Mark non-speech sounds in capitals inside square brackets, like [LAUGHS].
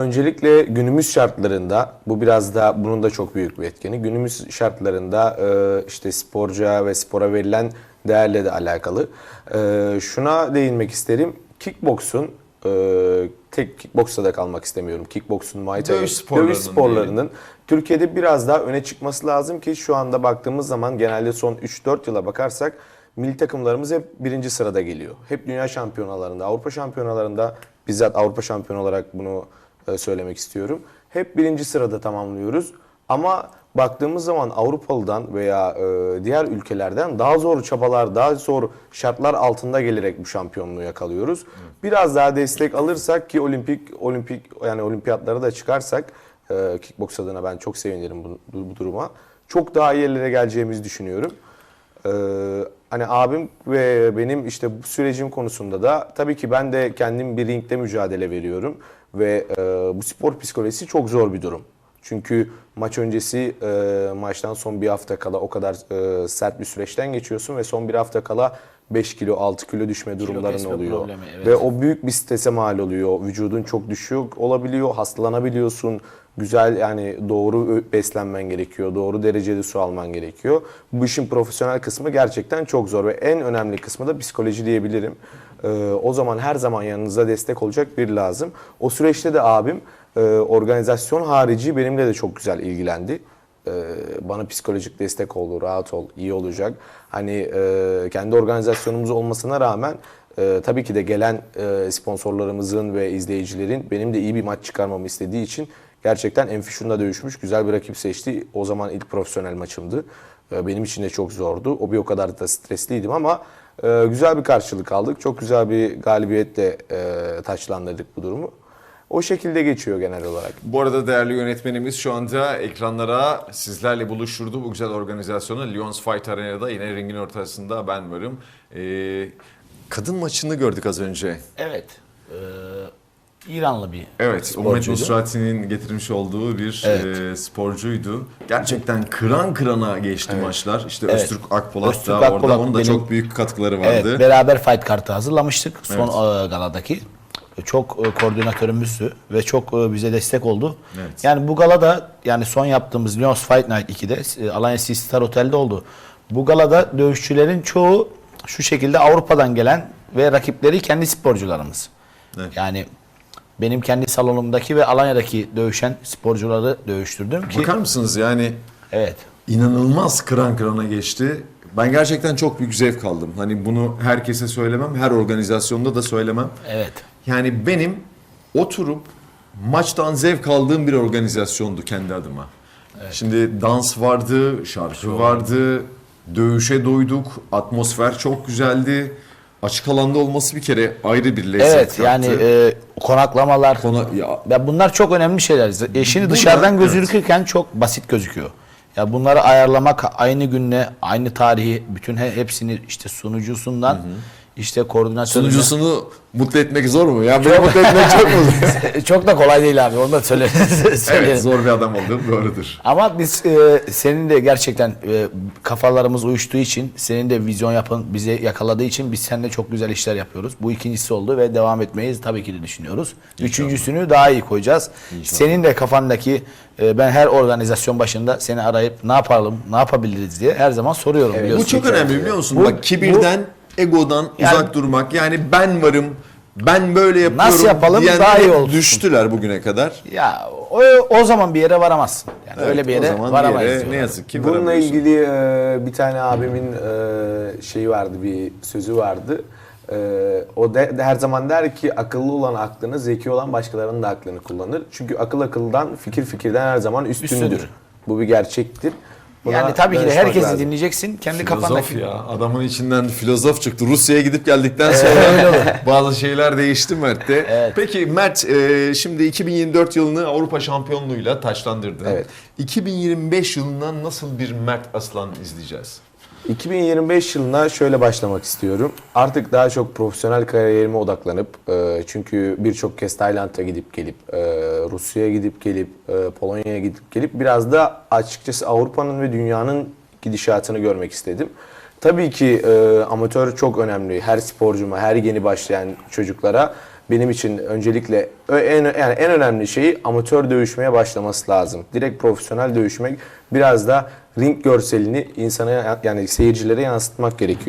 Öncelikle günümüz şartlarında bu biraz da bunun da çok büyük bir etkeni. Günümüz şartlarında e, işte sporcuya ve spora verilen değerle de alakalı. E, şuna değinmek isterim. Kickboksun e, tek kickboksta da kalmak istemiyorum. Kickboksun, Muay Thai, Dövüş sporlarının dövüş sporlarının Türkiye'de biraz daha öne çıkması lazım ki şu anda baktığımız zaman genelde son 3-4 yıla bakarsak milli takımlarımız hep birinci sırada geliyor. Hep dünya şampiyonalarında, Avrupa şampiyonalarında bizzat Avrupa şampiyonu olarak bunu söylemek istiyorum. Hep birinci sırada tamamlıyoruz. Ama baktığımız zaman Avrupalı'dan veya e, diğer ülkelerden daha zor çabalar, daha zor şartlar altında gelerek bu şampiyonluğu yakalıyoruz. Biraz daha destek alırsak ki olimpik olimpik yani olimpiyatlara da çıkarsak e, kickboks adına ben çok sevinirim bu, bu duruma. Çok daha iyi yerlere geleceğimizi düşünüyorum. Ee, hani abim ve benim işte bu sürecim konusunda da tabii ki ben de kendim bir ringde mücadele veriyorum ve e, bu spor psikolojisi çok zor bir durum. Çünkü maç öncesi e, maçtan son bir hafta kala o kadar e, sert bir süreçten geçiyorsun ve son bir hafta kala 5 kilo 6 kilo düşme durumların kesme oluyor. problemi, evet. Ve o büyük bir strese mal oluyor. Vücudun çok düşük olabiliyor, hastalanabiliyorsun. Güzel yani doğru beslenmen gerekiyor, doğru derecede su alman gerekiyor. Bu işin profesyonel kısmı gerçekten çok zor ve en önemli kısmı da psikoloji diyebilirim. Ee, o zaman her zaman yanınıza destek olacak biri lazım. O süreçte de abim e, organizasyon harici benimle de çok güzel ilgilendi. Ee, bana psikolojik destek oldu, rahat ol, iyi olacak. Hani e, kendi organizasyonumuz olmasına rağmen e, tabii ki de gelen e, sponsorlarımızın ve izleyicilerin benim de iyi bir maç çıkarmamı istediği için gerçekten Enfişun'da dövüşmüş, güzel bir rakip seçti. O zaman ilk profesyonel maçımdı. E, benim için de çok zordu. O bir o kadar da stresliydim ama e, güzel bir karşılık aldık. Çok güzel bir galibiyetle e, taçlandırdık bu durumu. O şekilde geçiyor genel olarak. Bu arada değerli yönetmenimiz şu anda ekranlara sizlerle buluşturdu bu güzel organizasyonu. Lions Fight Arena'da yine ringin ortasında ben varım. Ee, kadın maçını gördük az önce. Evet. Ee, İranlı bir Evet, Umut sporcuydu. Nusrati'nin getirmiş olduğu bir Evet. e, sporcuydu. Gerçekten kıran kırana geçti maçlar. İşte Evet. Öztürk Akpolat Öztürk da orada Akpolat onun da benim- çok büyük katkıları Evet, vardı. beraber fight kartı hazırlamıştık son Evet. e, galadaki. Çok e, koordinatörümüzdü ve çok e, bize destek oldu. Evet. Yani bu galada yani son yaptığımız Lions Fight Night 2'de e, Alliance Sea Star Otel'de oldu. Bu galada dövüşçülerin çoğu şu şekilde Avrupa'dan gelen ve rakipleri kendi sporcularımız. Evet. Yani benim kendi salonumdaki ve Alanya'daki dövüşen sporcuları dövüştürdüm ki Bakar mısınız yani evet. inanılmaz kıran kırana geçti. Ben gerçekten çok büyük zevk aldım. Hani bunu herkese söylemem, her organizasyonda da söylemem. Evet. Yani benim oturup maçtan zevk aldığım bir organizasyondu kendi adıma. Şimdi dans vardı, şarkı vardı, dövüşe doyduk, atmosfer çok güzeldi. Açık alanda olması bir kere ayrı bir lezzet Evet kattı. yani e, konaklamalar Kona- ya, Ya bunlar çok önemli şeyler. E şimdi Burada- dışarıdan evet. gözükürken çok basit gözüküyor. Ya bunları ayarlamak aynı günle, aynı tarihi, bütün he- hepsini işte sunucusundan işte koordinatörüne. sunucusunu mutlu etmek zor mu? Ya beni mutlu etmek çok mu zor? [LAUGHS] çok da kolay değil abi. Onu da söyle. [LAUGHS] evet zor bir adam olduğum doğrudur. Ama biz e, senin de gerçekten e, kafalarımız uyuştuğu için, senin de vizyon yapın bize yakaladığı için biz seninle çok güzel işler yapıyoruz. Bu ikincisi oldu ve devam etmeyi tabii ki de düşünüyoruz. Üçüncüsünü daha iyi koyacağız. Senin de kafandaki e, ben her organizasyon başında seni arayıp ne yapalım, ne yapabiliriz diye her zaman soruyorum Evet. biliyorsun. Bu çok önemli biliyor musun? Bu- Bak kibirden, egodan Yani- uzak durmak. Yani ben varım, ben böyle yapıyorum Nasıl yapalım daha iyi olsun. düştüler bugüne kadar. Ya o, o zaman bir yere varamazsın. Yani Evet, öyle bir o yere varamayız. yere ne yazık ki Bununla ilgili e, bir tane abimin e, şeyi vardı, bir sözü vardı. E, o de, de her zaman der ki akıllı olan aklını, zeki olan başkalarının da aklını kullanır. Çünkü akıl akıldan, fikir fikirden her zaman üstündür. Üstündür. Bu bir gerçektir. Buna Yani tabii ki de herkesi lazım. dinleyeceksin. Kendi Filozof kafandaki. ya. Adamın içinden filozof çıktı. Rusya'ya gidip geldikten sonra [LAUGHS] bazı şeyler değişti Mert'te. Evet. Peki Mert e, şimdi 2024 yılını Avrupa şampiyonluğuyla taçlandırdın. Evet. 2025 yılından nasıl bir Mert Aslan izleyeceğiz? 2025 yılına şöyle başlamak istiyorum. Artık daha çok profesyonel kariyerime odaklanıp e, çünkü birçok kez Tayland'a gidip gelip e, Rusya'ya gidip gelip e, Polonya'ya gidip gelip biraz da açıkçası Avrupa'nın ve dünyanın gidişatını görmek istedim. Tabii ki e, amatör çok önemli. Her sporcuma, her yeni başlayan çocuklara benim için öncelikle en yani en önemli şeyi amatör dövüşmeye başlaması lazım. Direkt profesyonel dövüşmek biraz da ring görselini insana yani seyircilere yansıtmak gerekiyor.